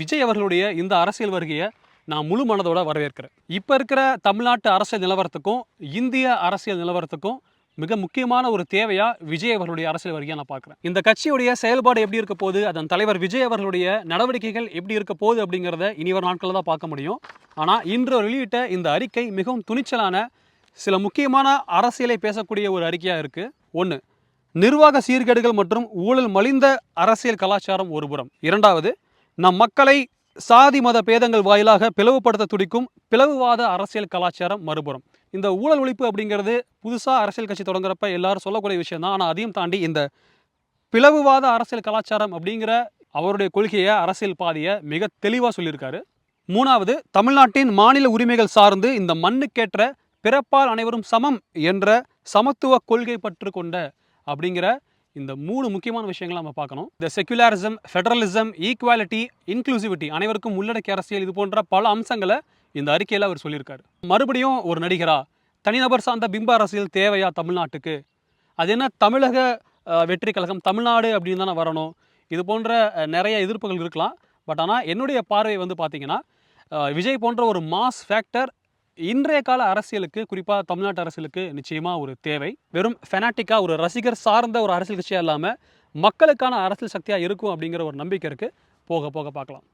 விஜய் அவர்களுடைய இந்த அரசியல் வருகையை நான் முழு மனதோட வரவேற்கிறேன். இப்போ இருக்கிற தமிழ்நாட்டு அரசியல் நிலவரத்துக்கும் இந்திய அரசியல் நிலவரத்துக்கும் மிக முக்கியமான ஒரு தேவையாக விஜய் அவர்களுடைய அரசியல் வருகையை நான் பார்க்குறேன். இந்த கட்சியுடைய செயல்பாடு எப்படி இருக்க போகுது அதன் தலைவர் விஜய் அவர்களுடைய நடவடிக்கைகள் எப்படி இருக்க போகுது அப்படிங்கிறத இனிவர் நாட்களில் தான் பார்க்க முடியும். ஆனால் இன்று வெளியிட்ட இந்த அறிக்கை மிகவும் துணிச்சலான சில முக்கியமான அரசியலை பேசக்கூடிய ஒரு அறிக்கையாக இருக்குது ஒன்று நிர்வாக சீர்கேடுகள் மற்றும் ஊழல் மலிந்த அரசியல் கலாச்சாரம் ஒருபுறம் இரண்டாவது நம் மக்களை சாதி மத பேதங்கள் வாயிலாக பிளவுபடுத்த துடிக்கும் பிளவுவாத அரசியல் கலாச்சாரம் மறுபுறம். இந்த ஊழல் ஒழிப்பு அப்படிங்கிறது புதுசாக அரசியல் கட்சி தொடங்குறப்ப எல்லாரும் சொல்லக்கூடிய விஷயம் தான் ஆனால் அதையும் தாண்டி இந்த பிளவுவாத அரசியல் கலாச்சாரம் அப்படிங்கிற அவருடைய கொள்கையை அரசியல் பாதையை மிக தெளிவாக சொல்லியிருக்காரு. மூணாவது தமிழ்நாட்டின் மாநில உரிமைகள் சார்ந்து இந்த மண்ணுக்கேற்ற பிறப்பால் அனைவரும் சமம் என்ற சமத்துவ கொள்கை பற்று கொண்ட அப்படிங்கிற இந்த மூணு முக்கியமான விஷயங்களை நம்ம பார்க்கணும். இந்த செக்குலாரிசம் ஃபெடரலிசம் ஈக்குவாலிட்டி இன்க்ளூசிவிட்டி அனைவருக்கும் உள்ளடக்கிய அரசியல் இது போன்ற பல அம்சங்களை இந்த அறிக்கையில் அவர் சொல்லியிருக்காரு. மறுபடியும் ஒரு நடிகரா தனிநபர் சார்ந்த பிம்ப அரசியல் தேவையா தமிழ்நாட்டுக்கு? அது என்ன தமிழக வெற்றி கழகம் தமிழ்நாடு அப்படின்னு தானே வரணும்? இது போன்ற நிறைய எதிர்ப்புகள் இருக்கலாம். பட் ஆனால் என்னுடைய பார்வை வந்து பார்த்திங்கன்னா விஜய் போன்ற ஒரு மாஸ் ஃபேக்டர் இன்றைய கால அரசியலுக்கு குறிப்பாக தமிழ்நாட்டு அரசியலுக்கு நிச்சயமாக ஒரு தேவை. வெறும் ஃபெனாட்டிக்காக ஒரு ரசிகர் சார்ந்த ஒரு அரசியல் கட்சியாக இல்லாமல் மக்களுக்கான அரசியல் சக்தியாக இருக்கும் அப்படிங்கிற ஒரு நம்பிக்கை இருக்குது போக போக பார்க்கலாம்.